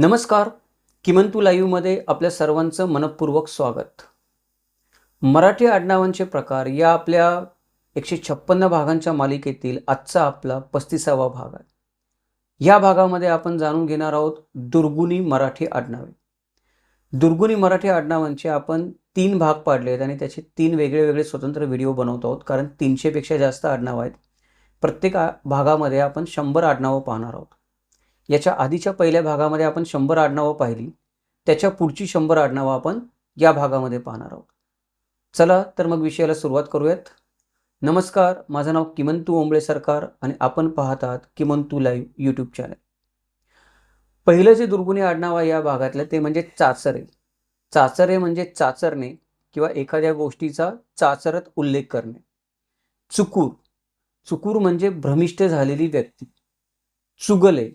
नमस्कार. किमंतू लाईव्हमध्ये आपल्या सर्वांचं मनपूर्वक स्वागत. मराठी आडनावांचे प्रकार या आपल्या एकशे छप्पन्न भागांच्या मालिकेतील आजचा आपला पस्तीसावा भाग आहे. या भागामध्ये आपण जाणून घेणार आहोत दुर्गुणी मराठी आडनावे. दुर्गुणी मराठी आडनावांचे आपण तीन भाग पाडले आहेत आणि त्याचे तीन वेगळे वेगळे स्वतंत्र व्हिडिओ बनवत आहोत कारण तीनशेपेक्षा जास्त आडनावं आहेत. प्रत्येक भागामध्ये आपण शंभर आडनावं पाहणार आहोत. याच्या आधीच्या पहिल्या भागामध्ये आपण शंभर आडनावं पाहिली. त्याच्या पुढची शंभर आडनावं आपण या भागामध्ये पाहणार आहोत. चला तर मग विषयाला सुरुवात करूयात. नमस्कार माझं नाव किमंतू ओंबळे सरकार आणि आपण पाहत आहात किमंतू लाईव्ह यूट्यूब चॅनल पहिलं जे दुर्गुणी आडनाव आहे या भागातलं ते म्हणजे चाचरे. चाचरे म्हणजे चाचरणे किंवा एखाद्या गोष्टीचा चाचरत उल्लेख करणे. चुकूर. चुकूर म्हणजे भ्रमिष्ट झालेली व्यक्ती. चुगले.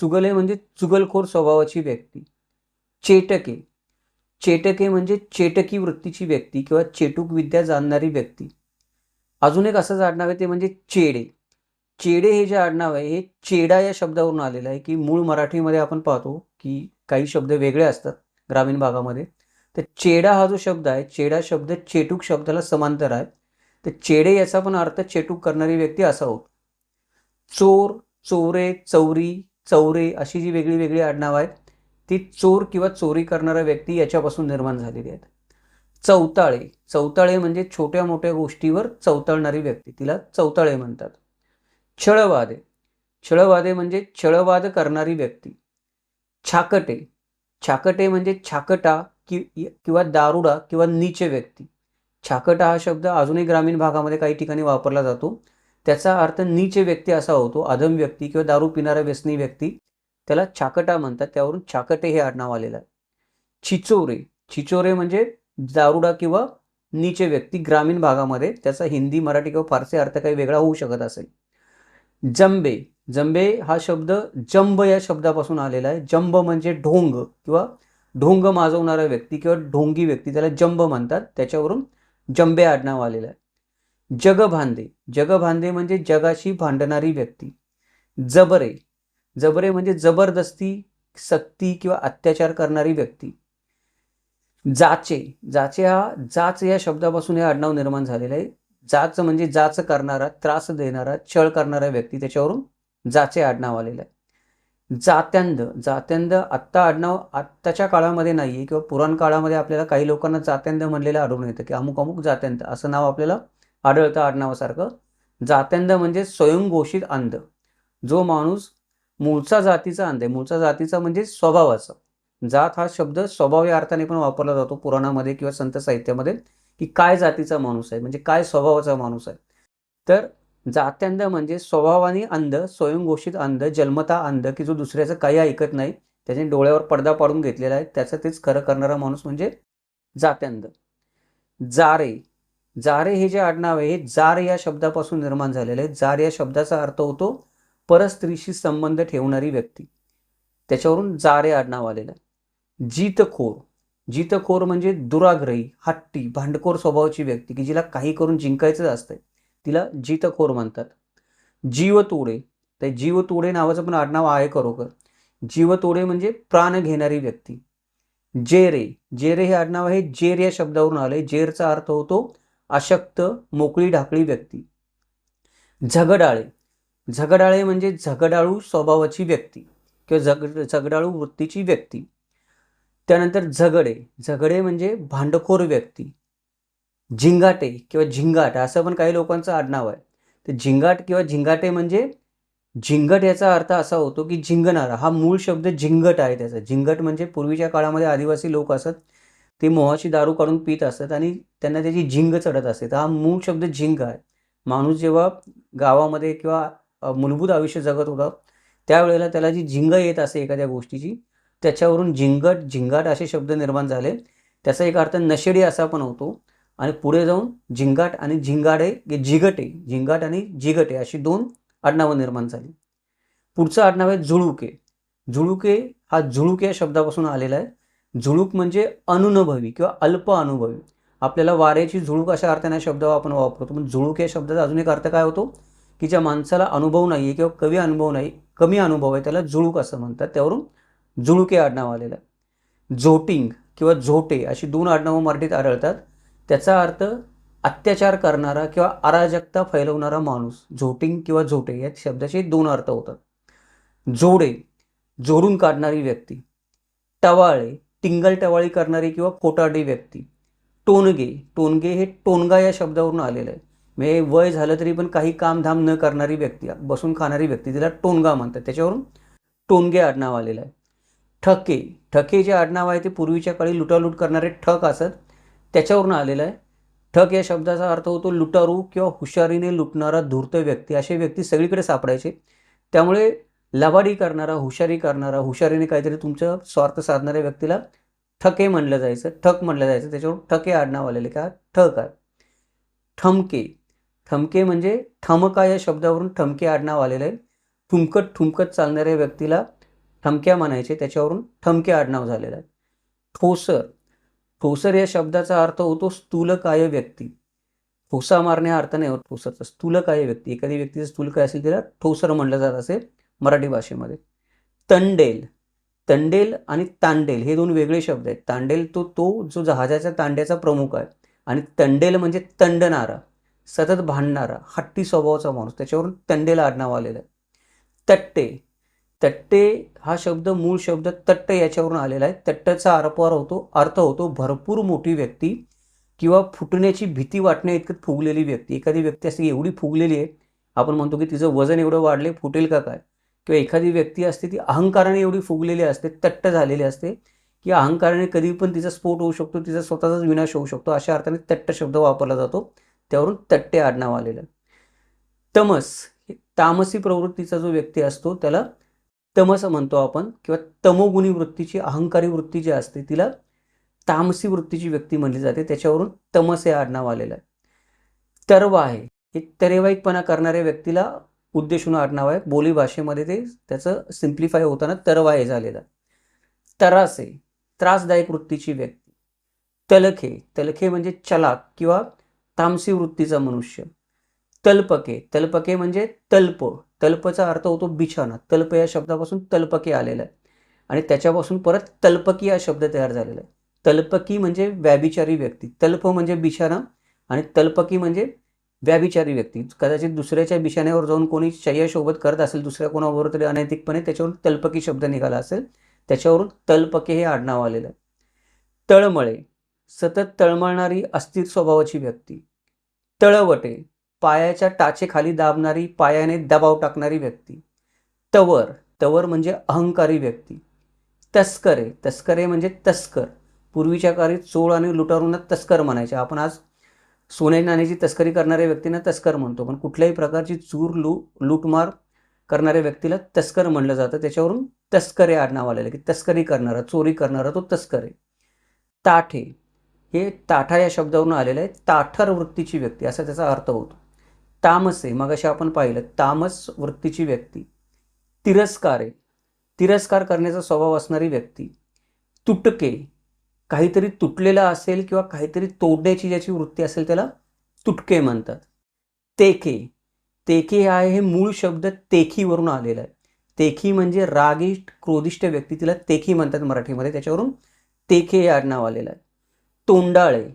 चुगले म्हणजे चुगलखोर स्वभावाची व्यक्ती. चेटके. चेटके म्हणजे चेटकी वृत्तीची व्यक्ती किंवा चेटूक विद्या जाणणारी व्यक्ती. अजून एक असंच आडनाव आहे ते म्हणजे चेडे. चेडे हे जे आडनाव आहे हे चेडा या शब्दावरून आलेलं आहे की मूळ मराठीमध्ये आपण पाहतो की काही शब्द वेगळे असतात ग्रामीण भागामध्ये. तर चेडा हा जो शब्द आहे चेडा शब्द चेटूक शब्दाला समांतर आहे. तर चेडे याचा पण अर्थ चेटूक करणारी व्यक्ती असा होतो. चोर चोरे चौरी चौरे अशी जी वेगळी वेगळी आडनावं आहेत ती चोर किंवा चोरी करणारा व्यक्ती याच्यापासून निर्माण झालेली आहेत. चौताळे चौताळे म्हणजे छोट्या मोठ्या गोष्टीवर चौताळणारी व्यक्ती तिला चौताळे म्हणतात. छळवादे छळवादे म्हणजे छळवाद करणारी व्यक्ती. छाकटे छाकटे म्हणजे छाकटा कि किंवा दारुडा किंवा नीच व्यक्ती. छाकटा हा शब्द अजूनही ग्रामीण भागामध्ये काही ठिकाणी वापरला जातो. त्याचा अर्थ नीच व्यक्ती असा होतो अधम व्यक्ती किंवा दारू पिणारा व्यसनी व्यक्ती त्याला छाकटा म्हणतात त्यावरून छाकटे हे आडनाव आलेलं आहे. छिचोरे छिचोरे म्हणजे दारुडा किंवा नीचे व्यक्ती ग्रामीण भागामध्ये त्याचा हिंदी मराठी किंवा फारसी अर्थ काही वेगळा होऊ शकत असेल जंबे जंबे हा शब्द जंब या शब्दापासून आलेला आहे. जंब म्हणजे ढोंग किंवा ढोंग माजवणारा व्यक्ती किंवा ढोंगी व्यक्ती त्याला जंब म्हणतात त्याच्यावरून जंबे आडनाव आलेलं आहे. जगभांदे. जगभांदे म्हणजे जगाशी भांडणारी व्यक्ती. जबरे. जबरे म्हणजे जबरदस्ती सक्ती किंवा अत्याचार करणारी व्यक्ती. जाचे. जाचे हा जाच या शब्दापासून हे आडनाव निर्माण झालेलं आहे. जाच म्हणजे जाच करणारा त्रास देणारा छळ करणारा व्यक्ती. त्याच्यावरून जाचे आडनाव आलेलं आहे. जात्यांद जात्यांद आत्ता आडनाव आत्ताच्या काळामध्ये नाही आहे किंवा पुराण काळामध्ये आपल्याला काही लोकांना जात्यांद म्हणलेलं आढळून येतं की अमुक अमुक जात्यांद असं नाव आपल्याला आढळतं आडनावासारखं. जात्यांद म्हणजे स्वयंघोषित अंध. जो माणूस मूळचा जातीचा अंध आहे. मूळचा जातीचा म्हणजे स्वभावाचा. जात हा शब्द स्वभाव या अर्थाने पण वापरला जातो पुराणामध्ये किंवा संत साहित्यामध्ये की काय जातीचा माणूस आहे म्हणजे काय स्वभावाचा माणूस आहे. तर जात्यांध म्हणजे स्वभावाने अंध स्वयंघोषित अंध जन्मता अंध की जो दुसऱ्याचं काही ऐकत नाही त्याने डोळ्यावर पडदा पाडून घेतलेला आहे त्याचं तेच खरं करणारा माणूस म्हणजे जात्यांध. जारे जारे हे जे आडनाव आहे हे जार या शब्दापासून निर्माण झालेलं आहे. जार या शब्दाचा अर्थ होतो परस्त्रीशी संबंध ठेवणारी व्यक्ती. त्याच्यावरून जारे आडनाव आलेलं आहे. जीतखोर. जीतखोर म्हणजे दुराग्रही हट्टी भांडखोर स्वभावाची व्यक्ती की जिला काही करून जिंकायचंच असतंय. तिला जीतखोर म्हणतात. जीवतोडे. तर जीवतोडे नावाचं पण आडनाव आहे खरोखर. जीवतोडे म्हणजे प्राण घेणारी व्यक्ती. जेरे. जेरे हे आडनाव आहे. जेर या शब्दावरून आलंय. जेरचा अर्थ होतो अशक्त मोकळी ढाकळी व्यक्ती. झगडाळे. झगडाळे म्हणजे झगडाळू स्वभावाची व्यक्ती किंवा झग झगडाळू वृत्तीची व्यक्ती. त्यानंतर झगडे. झगडे म्हणजे भांडखोर व्यक्ती. झिंगाटे किंवा झिंगाट असं पण काही लोकांचं आडनाव आहे. तर झिंगाट किंवा झिंगाटे म्हणजे झिंगट याचा अर्थ असा होतो की झिंगणारा. हा मूळ शब्द झिंगट आहे त्याचा. झिंगट म्हणजे पूर्वीच्या काळामध्ये आदिवासी लोक असत. ते मोहाची दारू काढून पित असतात आणि त्यांना त्याची झिंग चढत असते. तर हा मूळ शब्द झिंग आहे. माणूस जेव्हा गावामध्ये किंवा मूलभूत आयुष्य जगत होता त्यावेळेला त्याला जी झिंग येत असे एखाद्या गोष्टीची त्याच्यावरून झिंगट झिंगाट असे शब्द निर्माण झाले. त्याचा एक अर्थ नशेडी असा पण होतो. आणि पुढे जाऊन झिंगाट आणि झिंगाडे झिगटे झिंगाट आणि झिगटे अशी दोन आडनावं निर्माण झाली. पुढचं आडनाव आहे झुळुके. झुळुके हा झुळुके या शब्दापासून आलेला आहे. झुळूक म्हणजे अनुनुभवी किंवा अल्प अनुभवी. आपल्याला वाऱ्याची झुळूक अशा अर्थाने शब्द आपण वापरतो. पण झुळूक या शब्दाचा अजून एक अर्थ काय होतो? की ज्या माणसाला अनुभव नाही आहे किंवा कमी अनुभव नाही कमी अनुभव आहे त्याला झुळूक असं म्हणतात. त्यावरून जुळुके आडनाव आलेलं आहे. झोटिंग किंवा झोटे अशी दोन आडनावं मराठीत आढळतात. त्याचा अर्थ अत्याचार करणारा किंवा अराजकता फैलवणारा माणूस. झोटिंग किंवा झोटे या शब्दाचे दोन अर्थ होतात. जोडे जोडून काढणारी व्यक्ती. टवाळे टिंगल टवाळी करणारी किंवा खोटारडी व्यक्ती. टोनगे. टोनगे हे टोनगा या शब्दावरून आलेलं आहे. म्हणजे वय झालं तरी पण काही कामधाम न करणारी व्यक्ती बसून खाणारी व्यक्ती तिला टोनगा म्हणतात. त्याच्यावरून टोनगे आडनाव आलेलं आहे. ठके. ठके जे आडनाव आहे ते पूर्वीच्या काळी लुटालूट करणारे ठक असत. त्याच्यावरून आलेलं आहे. ठक या शब्दाचा अर्थ होतो लुटारू किंवा हुशारीने लुटणारा धूर्त व्यक्ती. असे व्यक्ती सगळीकडे सापडायचे. त्यामुळे लबाडी करणारा हुशारी करणारा हुशारीने काहीतरी तुमचं स्वार्थ साधणाऱ्या व्यक्तीला ठके म्हणलं जायचं ठक म्हणलं जायचं. त्याच्यावर ठके आडनाव आलेले का? ठक आहे ठमके. ठमके म्हणजे ठमका या शब्दावरून ठमके आडनाव आलेलं आहे. ठुमकत ठुमकत चालणाऱ्या व्यक्तीला ठमक्या म्हणायचे. त्याच्यावरून ठमके आडनाव झालेलं आहे. ठोसर. ठोसर या शब्दाचा अर्थ होतो स्थूलकाय व्यक्ती. ठोसा मारणे अर्थ नाही होत ठोसरचा स्थूलकाय व्यक्ती. एखादी व्यक्तीचं स्थूलकाय असेल तिला ठोसर म्हणलं जात असेल मराठी भाषेमध्ये. तंडेल. तंडेल आणि तांडेल हे दोन वेगळे शब्द आहेत. तांडेल तो तो जो जहाजाच्या तांड्याचा प्रमुख आहे. आणि तंडेल म्हणजे तंडणारा सतत भांडणारा हट्टी स्वभावाचा माणूस. त्याच्यावरून तंडेल आडनाव आलेलं आहे. तट्टे. तट्टे हा शब्द मूळ शब्द तट्ट याच्यावरून आलेला आहे. तट्टचा आरपार होतो अर्थ होतो भरपूर मोठी व्यक्ती किंवा फुटण्याची भीती वाटण्या इतकं फुगलेली व्यक्ती. एखादी व्यक्ती अशी एवढी फुगलेली आहे आपण म्हणतो की तिचं वजन एवढं वाढले फुटेल का काय? किंवा एखादी व्यक्ती असते ती अहंकाराने एवढी फुगलेली असते तट्ट झालेली असते की अहंकाराने कधी पण तिचा स्फोट होऊ शकतो तिचा स्वतःचाच विनाश होऊ शकतो अशा अर्थाने तट्ट शब्द वापरला जातो. त्यावरून तट्टे आडनाव आलेलं. तमस तामसी प्रवृत्तीचा जो व्यक्ती असतो त्याला तमस म्हणतो आपण किंवा तमोगुणी वृत्तीची अहंकारी वृत्ती जी असते तिला तामसी वृत्तीची व्यक्ती म्हणली जाते. त्याच्यावरून तमस हे आडनाव आलेलं आहे. तरवा आहे हे तरेवाईकपणा करणाऱ्या व्यक्तीला उद्देशून आडनाव आहे. बोली भाषेमध्ये ते त्याचं सिम्प्लिफाय होताना तरवाय हे झालेलं तरासे त्रासदायक वृत्तीची व्यक्ती. तलखे तलखे म्हणजे चलाक किंवा तामसी वृत्तीचा मनुष्य. तल्पके तल्पके म्हणजे तल्प. तल्पचा अर्थ होतो बिछाना. तल्प या शब्दापासून तल्पके आलेला आहे. आणि त्याच्यापासून परत तल्पकी हा शब्द तयार झालेला आहे. तल्पकी म्हणजे व्याभिचारी व्यक्ती. तल्प म्हणजे बिछाना आणि तल्पकी म्हणजे व्याभिचारी व्यक्ती. कदाचित दुसऱ्याच्या बिशाण्यावर जाऊन कोणी शय्यासोबत करत असेल दुसऱ्या कोणाबरोबर तरी अनैतिकपणे त्याच्यावरून तल्पकी शब्द निघाला असेल त्याच्यावरून तल्पके हे आडनाव आलेलं आहे. तळमळे सतत तळमळणारी अस्थिर स्वभावाची व्यक्ती. तळवटे पायाच्या टाचेखाली दाबणारी पायाने दबाव टाकणारी व्यक्ती. तवर तवर म्हणजे अहंकारी व्यक्ती. तस्करे तस्करे म्हणजे तस्कर. पूर्वीच्या काळी चोळ आणि लुटारूंना तस्कर म्हणायचे. आपण आज सोने नाण्याची तस्करी करणाऱ्या व्यक्तींना तस्कर म्हणतो. पण कुठल्याही प्रकारची चूर लू लूटमार करणाऱ्या व्यक्तीला तस्कर म्हणलं जातं. त्याच्यावरून तस्करे आडनाव आलेलं की तस्करी करणारा चोरी करणारा तो तस्कर आहे. ताठे हे ताठा या शब्दावरून आलेलं आहे. ताठर वृत्तीची व्यक्ती असा त्याचा अर्थ होतो. तामसे मग आपण पाहिलं तामस वृत्तीची व्यक्ती. तिरस्कार आहे. तिरस्कार करण्याचा स्वभाव असणारी व्यक्ती. तुटके काहीतरी तुटलेलं असेल किंवा काहीतरी तोडण्याची ज्याची वृत्ती असेल त्याला तुटके म्हणतात. तेके. तेके आहे हे मूळ शब्द तेखीवरून आलेला आहे. तेखी म्हणजे रागिष्ट क्रोधिष्ट व्यक्ती तिला तेखी म्हणतात मराठीमध्ये. त्याच्यावरून तेखे हे आडनाव आलेलं आहे. तोंडाळे.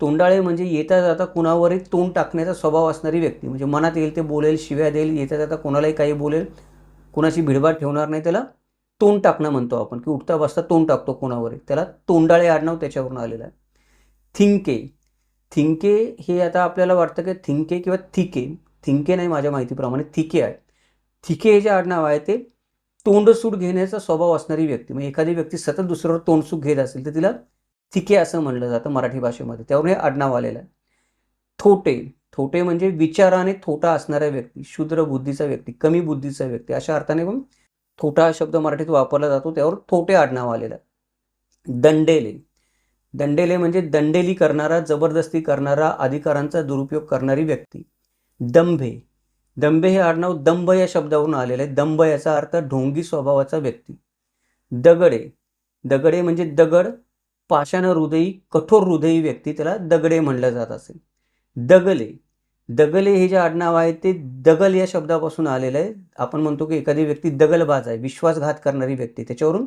तोंडाळे म्हणजे येता जाता कुणावरही तोंड टाकण्याचा स्वभाव असणारी व्यक्ती. म्हणजे मनात येईल ते बोलेल शिव्या देईल येता जाता कोणालाही काही बोलेल कुणाची भिडभाड ठेवणार नाही त्याला तोंड टाकणं म्हणतो आपण की उठता बसता तोंड टाकतो कोणावरही. त्याला तोंडाळे आडनाव त्याच्यावरून आलेलं आहे. थिंके. थिंके हे आता आपल्याला वाटतं की थिंके किंवा थिके. थिंके नाही माझ्या माहितीप्रमाणे थिके आहे. थिके हे जे आडनाव आहे ते तोंडसूट घेण्याचा स्वभाव असणारी व्यक्ती. म्हणजे एखादी व्यक्ती सतत दुसऱ्यावर तोंडसूट घेत असेल तर तिला थिके असं म्हणलं जातं मराठी भाषेमध्ये. त्यावरून हे आडनाव आलेलं आहे. थोटे. थोटे म्हणजे विचाराने थोटा असणाऱ्या व्यक्ती शूद्र बुद्धीचा व्यक्ती कमी बुद्धीचा व्यक्ती अशा अर्थाने पण थोटा हा शब्द मराठीत वापरला जातो त्यावर थोटे आडनाव आलेलं आहे दंडेले. दंडेले म्हणजे दंडेली करणारा जबरदस्ती करणारा अधिकारांचा दुरुपयोग करणारी व्यक्ती. दंभे. दंभे हे आडनाव दंभ या शब्दावरून आलेलं आहे दंभ याचा अर्थ ढोंगी स्वभावाचा व्यक्ती. दगडे. दगडे म्हणजे दगड पाषाण हृदयी कठोर हृदयी व्यक्ती त्याला दगडे म्हणलं जात असेल दगले. दगले हे जे आडनाव आहे ते दगल या शब्दापासून आलेलं आहे. आपण म्हणतो की एखादी व्यक्ती दगलबाज आहे विश्वासघात करणारी व्यक्ती. त्याच्यावरून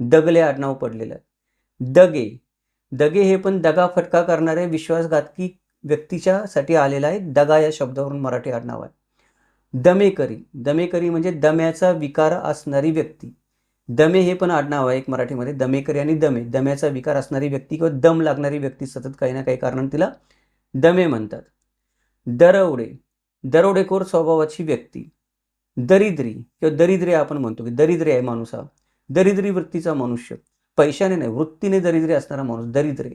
दगले आडनाव पडलेलं आहे. दगे. दगे हे पण दगा फटका करणारे विश्वासघातकी व्यक्तीच्यासाठी आलेलं आहे. दगा या शब्दावरून मराठी आडनाव आहे. दमेकरी. दमेकरी म्हणजे दम्याचा विकार असणारी व्यक्ती. दमे हे पण आडनाव आहे एक मराठीमध्ये. दमेकरी आणि दमे. दम्याचा विकार असणारी व्यक्ती किंवा दम लागणारी व्यक्ती सतत काही ना काही कारण तिला दमे म्हणतात. दरवडे दरोडेखोर स्वभावाची व्यक्ती. दरिद्री किंवा दरिद्री आपण म्हणतो की दरिद्री आहे माणूस हा. दरिद्री वृत्तीचा मनुष्य. पैशाने नाही वृत्तीने दरिद्री असणारा माणूस दरिद्रे.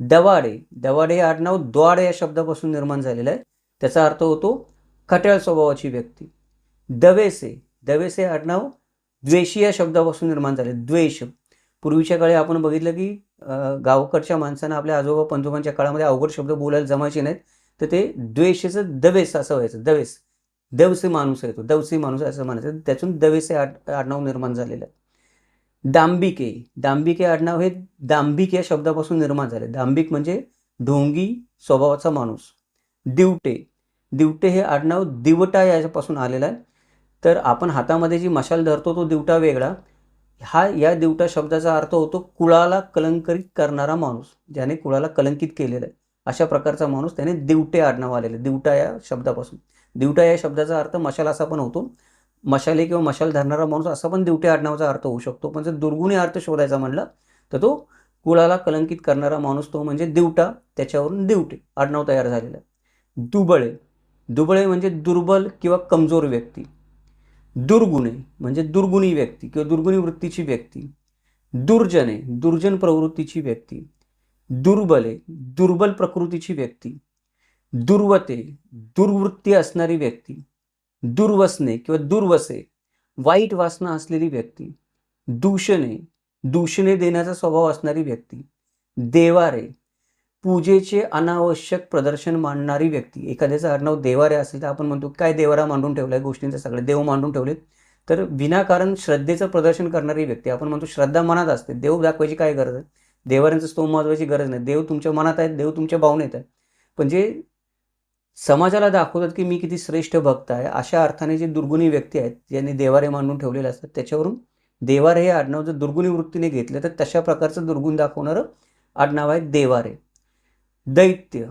दवाडे दवाडे हे आडनाव द्वाड या शब्दापासून निर्माण झालेलं आहे. त्याचा अर्थ होतो खट्याळ स्वभावाची व्यक्ती. दवेसे दवेसे आडनाव द्वेषी या शब्दापासून निर्माण झाले. द्वेष. पूर्वीच्या काळी आपण बघितलं की गावकडच्या माणसांना आपल्या आजोबा पंजोबांच्या काळामध्ये अवघड शब्द बोलायला जमायचे नाहीत. तर ते द्वेषेचं दवेस असं व्हायचं दवेस. दवसे माणूस आहे तो दवसे माणूस असं म्हणायचं. त्यातून दवेसे आड आडनाव निर्माण झालेलं आहे. दांबिके दांबिके आडनाव हे दांबिक या शब्दापासून निर्माण झाले. दांबिक म्हणजे ढोंगी स्वभावाचा माणूस. दिवटे दिवटे हे आडनाव दिवटा याच्यापासून आलेलं आहे. तर आपण हातामध्ये जी मशाल धरतो तो दिवटा वेगळा. हा या दिवटा शब्दाचा अर्थ होतो कुळाला कलंकित करणारा माणूस ज्याने कुळाला कलंकित केलेला आहे. अशा प्रकारचा माणूस त्याने दिवटे आडनाव आलेलं दिवटा या शब्दापासून. दिवटा या शब्दाचा अर्थ मशाल असा पण होतो. मशाले किंवा मशाल धरणारा माणूस असा पण दिवटे आडनावाचा अर्थ होऊ शकतो. पण जर दुर्गुणी अर्थ शोधायचा म्हणला तर तो कुळाला कलंकित करणारा माणूस तो म्हणजे दिवटा त्याच्यावरून दिवटे आडनाव तयार झालेलं आहे. दुबळे. दुबळे म्हणजे दुर्बल किंवा कमजोर व्यक्ती. दुर्गुणे म्हणजे दुर्गुणी व्यक्ती किंवा दुर्गुणी वृत्तीची व्यक्ती. दुर्जने दुर्जन प्रवृत्तीची व्यक्ती. दुर्बले दुर्बल प्रकृतीची व्यक्ती. दुर्वते दुर्वृत्ती असणारी व्यक्ती. दुर्वसने किंवा दुर्वसे वाईट वासना असलेली व्यक्ती. दूषणे दूषणे देण्याचा स्वभाव असणारी व्यक्ती. देवारे पूजेचे अनावश्यक प्रदर्शन मांडणारी व्यक्ती. एखाद्याचं आडनाव देवारे असेल तर आपण म्हणतो काय देवारा मांडून ठेवलाय गोष्टींचं? सगळे देव मांडून ठेवलेत. तर विनाकारण श्रद्धेचं प्रदर्शन करणारी व्यक्ती. आपण म्हणतो श्रद्धा मनात असते. देव दाखवायची काय गरज आहे? देवाऱ्यांचं स्तोम वाजवायची गरज नाही. देव तुमच्या मनात आहेत देव तुमच्या भावनेत आहे पण जे समाजाला दाखवतात की मी किती श्रेष्ठ भक्त आहे अशा अर्थाने जे दुर्गुणी व्यक्ती आहेत ज्यांनी देवारे मांडून ठेवलेले असतात त्याच्यावरून देवारे हे आडनाव जर दुर्गुणी वृत्तीने घेतलं तर तशा प्रकारचं दुर्गुण दाखवणारं आडनाव आहे देवारे. दैत्य.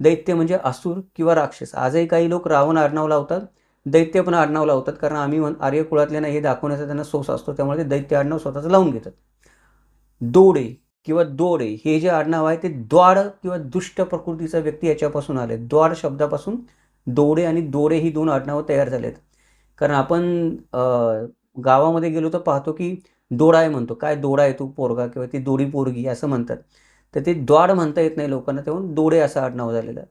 दैत्य म्हणजे असुर किंवा राक्षस. आजही काही लोक रावण आडनाव लावतात दैत्य पण आडनाव लावतात कारण आम्ही आर्य कुळातल्यांना हे दाखवण्याचा त्यांना सोस असतो त्यामुळे ते दैत्य आडनाव स्वतःचं लावून घेतात. दोडे. किंवा दोडे हे जे आडनाव आहे ते द्वाड किंवा दुष्ट प्रकृतीचा व्यक्ती याच्यापासून आले द्वाड शब्दापासून दोडे आणि दोडे ही दोन आडनावं तयार झालेत. कारण आपण गावामध्ये गेलो तर पाहतो की दोडा आहे म्हणतो. काय दोडा आहे तू पोरगा किंवा ती दोडी पोरगी असं म्हणतात. तर ते द्वाड म्हणता येत नाही लोकांना तेव्हा दोडे असं आडनाव झालेलं आहे.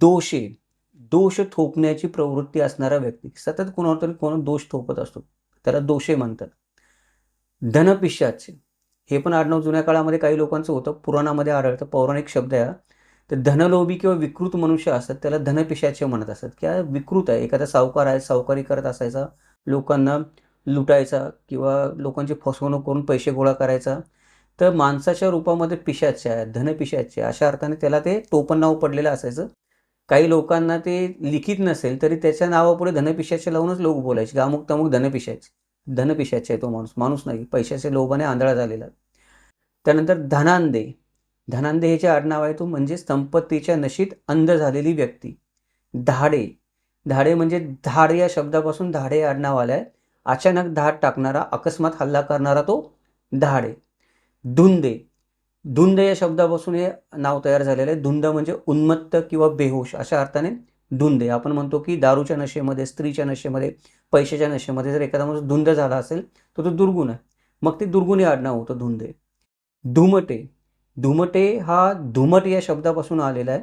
दोषे दोष थोपण्याची प्रवृत्ती असणारा व्यक्ती. सतत कोणावर तरी कोण दोष थोपत असतो. त्याला दोषे म्हणतात. धनपिशाचे. हे पण आडनाव जुन्या काळामध्ये काही लोकांचं होतं. पुराणामध्ये आढळतं. पौराणिक शब्द आहे हा. तर धनलोभी किंवा विकृत मनुष्य असतात त्याला धनपिशाचे म्हणत असतात की विकृत आहे? एखादा सावकार आहे सावकारी करत असायचा. लोकांना लुटायचा किंवा लोकांची फसवणूक करून पैसे गोळा करायचा. तर माणसाच्या रूपामध्ये पिशाचे आहे धनपिशाचे अशा अर्थाने त्याला ते टोपण नाव पडलेलं असायचं. काही लोकांना ते लिखित नसेल तरी त्याच्या नावापुढे धनपिशाचे लावूनच लोक बोलायचे. गामुक तमुक धनपिशाचे. धनपिशाचे आहे तो माणूस. माणूस नाही पैशाच्या लोभाने आंधळा झालेला त्यानंतर धनांदे. धनांदे हे जे आडनाव आहे तो म्हणजे संपत्तीच्या नशीत अंध झालेली व्यक्ती. धाडे. धाडे म्हणजे धाड या शब्दापासून धाडे आडनाव आलं आहे अचानक धाड टाकणारा अकस्मात हल्ला करणारा तो धाडे. धुंदे. धुंद या शब्दापासून हे नाव तयार झालेलं आहे. धुंद म्हणजे उन्मत्त किंवा बेहोश अशा अर्थाने धुंदे आपण म्हणतो की दारूच्या नशेमध्ये स्त्रीच्या नशेमध्ये पैशाच्या नशेमध्ये जर एखादा माणूस धुंद झाला असेल तर तो दुर्गुण आहे. मग ते दुर्गुणी आडनाव होतं धुंदे धुमटे. धुमटे हा धुमट या शब्दापासून आलेला आहे.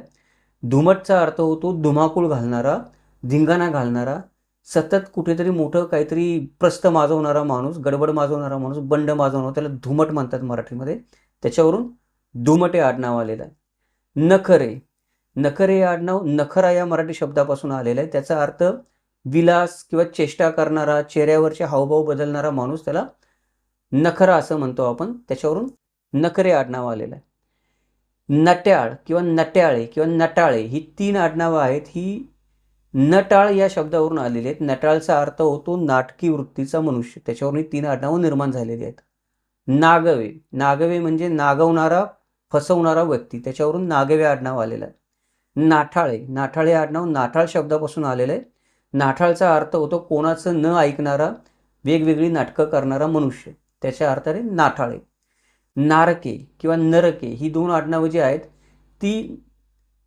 धुमटचा अर्थ होतो धुमाकूळ घालणारा धिंगाणा घालणारा सतत कुठेतरी मोठं काहीतरी प्रस्त माजवणारा माणूस गडबड माजवणारा माणूस बंड माजवणारा त्याला धुमट म्हणतात मराठीमध्ये. त्याच्यावरून धुमटे आडनाव आलेलं आहे. नखरे. नखरे आडनाव नखरा या मराठी शब्दापासून आलेलं आहे. त्याचा अर्थ विलास किंवा चेष्टा करणारा चेहऱ्यावरचे हावभाव बदलणारा माणूस त्याला नखरा असं म्हणतो आपण. त्याच्यावरून नखरे आडनाव आलेलं आहे. नट्याळ किंवा नट्याळे किंवा नटाळे ही तीन आडनावं आहेत. ही नटाळ या शब्दावरून आलेली आहेत. नटाळचा अर्थ होतो नाटकी वृत्तीचा मनुष्य. त्याच्यावरून ही तीन आडनावं निर्माण झालेली आहेत. नागवे. नागवे म्हणजे नागवणारा फसवणारा व्यक्ती. त्याच्यावरून नागवे आडनाव आलेलं आहे. नाठाळे. नाठाळे आडनाव नाठाळ शब्दापासून आलेलं आहे. नाठाळचा अर्थ होतो कोणाचं न ऐकणारा वेगवेगळी नाटकं करणारा मनुष्य. त्याच्या अर्थाने नाठाळे. नारके किंवा नरके ही दोन आडनावं जी आहेत ती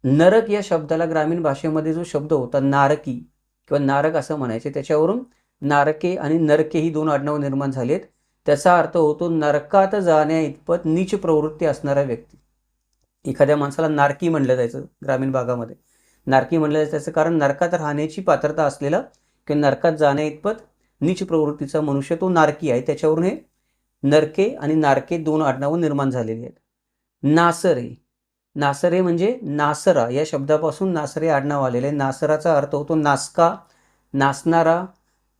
नरक या शब्दाला ग्रामीण भाषेमध्ये जो शब्द होता नारकी किंवा नारक असं म्हणायचे त्याच्यावरून नारके आणि नरके ही दोन आडनावं निर्माण झाली आहेत. त्याचा अर्थ होतो नरकात जाण्या इतपत नीच प्रवृत्ती असणारा व्यक्ती. एखाद्या माणसाला नारकी म्हणलं जायचं ग्रामीण भागामध्ये. नारकी म्हणलं जायचं त्याचं कारण नरकात राहण्याची पात्रता असलेला किंवा नरकात जाण्या इतपत नीच प्रवृत्तीचा मनुष्य तो नारकी आहे. त्याच्यावरून हे नरके आणि नारके दोन आडनावं निर्माण झालेली आहेत. नासरे. नासरे म्हणजे नासरा. या शब्दापासून नासरे आडनाव आलेले आहे. नासराचा अर्थ होतो नासका नासणारा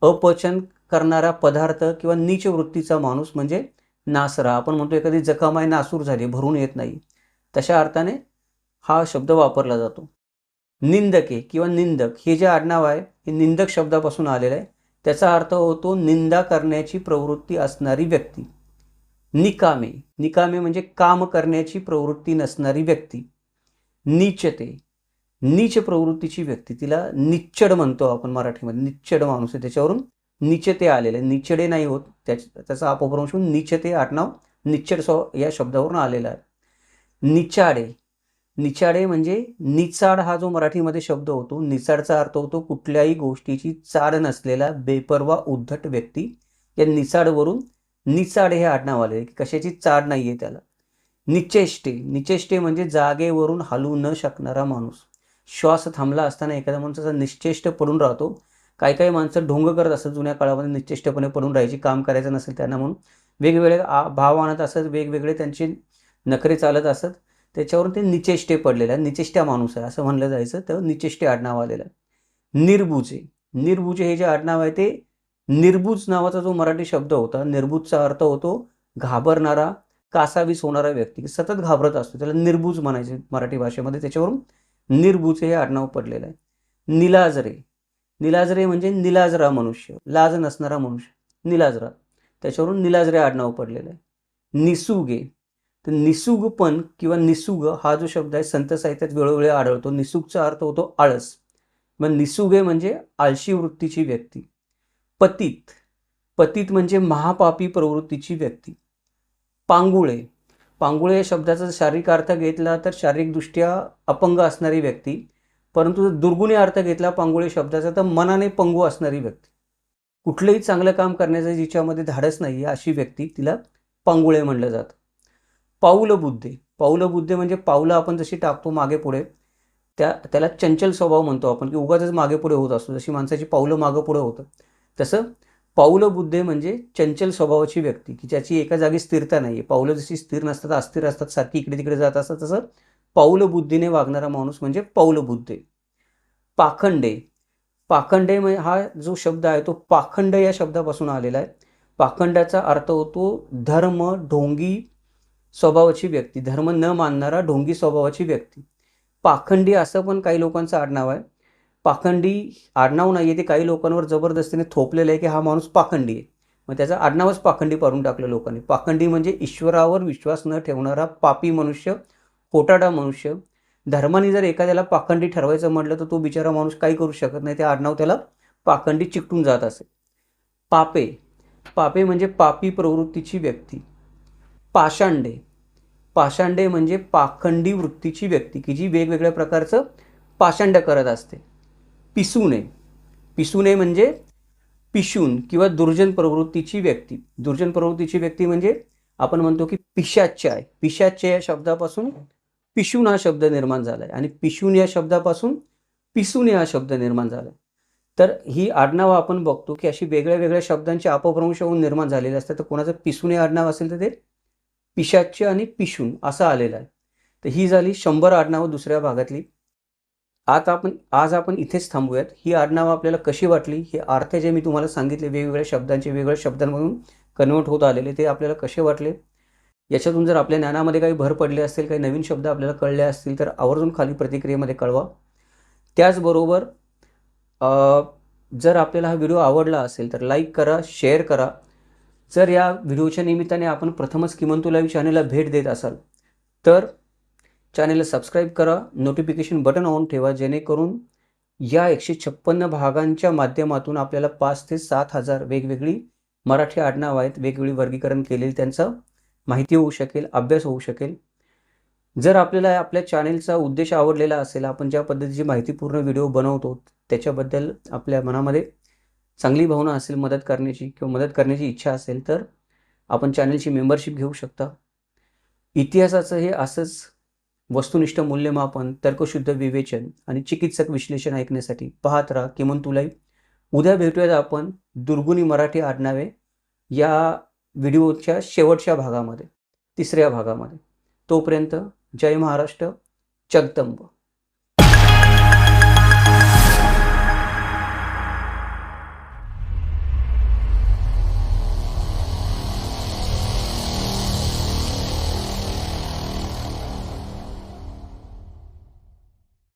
अपचन करणारा पदार्थ किंवा नीच वृत्तीचा माणूस म्हणजे नासरा. आपण म्हणतो एखादी जखमाय नासूर झाली भरून येत नाही. तशा अर्थाने हा शब्द वापरला जातो. निंदके किंवा निंदक हे जे आडनाव आहे हे निंदक शब्दापासून आलेलं आहे. त्याचा अर्थ होतो निंदा करण्याची प्रवृत्ती असणारी व्यक्ती. निकामे निकामे म्हणजे काम करण्याची प्रवृत्ती नसणारी व्यक्ती. नीचते नीच प्रवृत्तीची व्यक्ती तिला निच्चड म्हणतो आपण मराठीमध्ये निच्चड माणूस आहे त्याच्यावरून. निचते आलेले निचडे नाही होत त्याच त्याचा अपभ्रंश होऊन निचते आडनाव निच्चड स्व या शब्दावरून आलेला आहे. निचाडे. निचाडे म्हणजे निचाड हा जो मराठीमध्ये शब्द होतो निचाडचा अर्थ होतो कुठल्याही गोष्टीची चाड नसलेला बेपरवा उद्धट व्यक्ती. या निचाडवरून निचाड हे आडनाव आले की कशाची चाड नाही आहे त्याला. निचेष्टे. निचेष्टे म्हणजे जागेवरून हलू न शकणारा माणूस. श्वास थांबला असताना एखाद्या माणसाचा निश्चेष्ट पडून राहतो. काही काही माणसं ढोंग करत असतात जुन्या काळामध्ये निश्चेष्टपणे पडून राहायची काम करायचं नसेल त्यांना म्हणून. वेगवेगळे आ भाव आणत असत वेगवेगळे त्यांचे नखरे चालत असत त्याच्यावरून ते निचेष्टे पडलेलं आहे निचेष्ट्या माणूस आहे असं म्हणलं जायचं. तर निचेष्टे आडनाव आलेलं आहे. निर्बुजे. निर्बुजे हे जे आडनाव आहे ते निर्बुज नावाचा जो मराठी शब्द होता निर्बुजचा अर्थ होतो घाबरणारा कासावीस होणारा व्यक्ती. सतत घाबरत असतो. त्याला निर्बुज म्हणायचे मराठी भाषेमध्ये. त्याच्यावरून निर्बुज हे आडनाव पडलेलं आहे. निलाजरे. निलाजरे म्हणजे निलाजरा मनुष्य. लाज नसणारा मनुष्य. निलाजरा. त्याच्यावरून निलाजरे आडनाव पडलेलं आहे. निसुगे. तर निसुगपण किंवा निसुग हा जो शब्द आहे संत साहित्यात वेळोवेळी आढळतो. निसुगचा अर्थ होतो आळस. मग निसुगे म्हणजे आळशी वृत्तीची व्यक्ती. पतित. पतित म्हणजे महापापी प्रवृत्तीची व्यक्ती. पांगुळे. पांगुळे या शब्दाचा शारीरिक अर्थ घेतला तर शारीरिकदृष्ट्या अपंग असणारी व्यक्ती. परंतु जर दुर्गुणी अर्थ घेतला पांगुळे शब्दाचा तर मनाने पंगू असणारी व्यक्ती. कुठलंही चांगलं काम करण्याचं जिच्यामध्ये धाडस नाही आहे अशी व्यक्ती तिला पांगुळे म्हणलं जातं. म्हणजे पाऊलं बुद्धे बुद्धे म्हणजे पावलं आपण जशी टाकतो मागे पुढे त्या त्याला चंचल स्वभाव म्हणतो आपण की उगाच मागे पुढे होत असतो. जशी माणसाची पावलं मागं पुढे होतं. तसं पाऊलबुद्धे म्हणजे चंचल स्वभावाची व्यक्ती की ज्याची एका जागी स्थिरता नाही आहे पावलं जशी स्थिर नसतात अस्थिर असतात सारखी इकडे तिकडे जात असतात तसं पाऊलबुद्धीने वागणारा माणूस म्हणजे पाऊलबुद्धे. पाखंडे. पाखंडे हा जो शब्द आहे तो पाखंड या शब्दापासून आलेला आहे. पाखंडाचा अर्थ होतो धर्म ढोंगी स्वभावाची व्यक्ती. धर्म न मानणारा ढोंगी स्वभावाची व्यक्ती. पाखंडी असं पण काही लोकांचं आडनाव आहे. पाखंडी आडनाव नाही आहे ते काही लोकांवर जबरदस्तीने थोपलेलं आहे की हा माणूस पाखंडी आहे. मग त्याचं आडनावच पाखंडी पाडून टाकलं लोकांनी. पाखंडी म्हणजे ईश्वरावर विश्वास न ठेवणारा पापी मनुष्य पोटाडा मनुष्य. धर्माने जर एखाद्याला पाखंडी ठरवायचं म्हटलं तर तो बिचारा माणूस काही करू शकत नाही. ते आडनाव त्याला पाखंडी चिकटून जात असे. पापे. पापे म्हणजे पापी प्रवृत्तीची व्यक्ती. पाषांडे पाषांडे म्हणजे पाखंडी वृत्तीची व्यक्ती की जी वेगवेगळ्या प्रकारचं पाषांड करत असते. पिसूने. पिसूने म्हणजे पिशून किंवा दुर्जन प्रवृत्तीची व्यक्ती. दुर्जन प्रवृत्तीची व्यक्ती म्हणजे आपण म्हणतो की पिशाच्य आहे. पिशाच्य या शब्दापासून पिशून हा शब्द निर्माण झाला आहे आणि पिशून या शब्दापासून पिसून हा शब्द निर्माण झाला आहे तर ही आडनावं आपण बघतो की अशी वेगळ्या वेगळ्या शब्दांचे अपभ्रंश होऊन निर्माण झालेले असतात तर कोणाचं पिसून आडनाव असेल तर ते पिशाच्य आणि पिशून असं आलेलं आहे. तर ही झाली शंभर आडनावं दुसऱ्या भागातली. आता आपण आज आपण इथेच थांबूयात. ही आडनावं आपल्याला कशी वाटली हे अर्थ जे मी तुम्हाला सांगितले वेगवेगळ्या शब्दांचे वेगवेगळ्या शब्दांमधून कन्वर्ट होत आलेले ते आपल्याला कसे वाटले? याच्यातून जर आपल्या ज्ञानामध्ये काही भर पडले असतील काही नवीन शब्द आपल्याला कळले असतील तर आवर्जून खाली प्रतिक्रियेमध्ये कळवा. त्याचबरोबर जर आपल्याला हा व्हिडिओ आवडला असेल तर लाईक करा शेअर करा. जर या व्हिडिओच्या निमित्ताने आपण प्रथमच किमंतू चॅनेलला भेट देत असाल तर चॅनेलला सबस्क्राईब करा नोटिफिकेशन बटन ऑन ठेवा जेणेकरून या एकशे छप्पन्न भागांच्या माध्यमातून आपल्याला पाच ते सात हजार वेगवेगळी मराठी आडनाव आहेत वेगवेगळी वर्गीकरण केलेली त्यांचं माहिती होऊ शकेल अभ्यास होऊ शकेल. जर आपल्याला आपल्या चॅनेलचा उद्देश आवडलेला असेल आपण ज्या पद्धतीची माहितीपूर्ण व्हिडिओ बनवतो त्याच्याबद्दल आपल्या मनामध्ये चांगली भावना असेल मदत करण्याची किंवा मदत करण्याची इच्छा असेल तर आपण चॅनलची मेंबरशिप घेऊ शकता. इतिहासाचं हे असंच वस्तुनिष्ठ मूल्यमापन तर्कशुद्ध विवेचन आणि चिकित्सक विश्लेषण ऐकण्यासाठी पाहत राहा. किमान तुलाही उद्या भेटूयात आपण दुर्गुणी मराठी आडनावे या व्हिडिओच्या शेवटच्या भागामध्ये तिसऱ्या भागामध्ये. तोपर्यंत जय महाराष्ट्र जगदंब.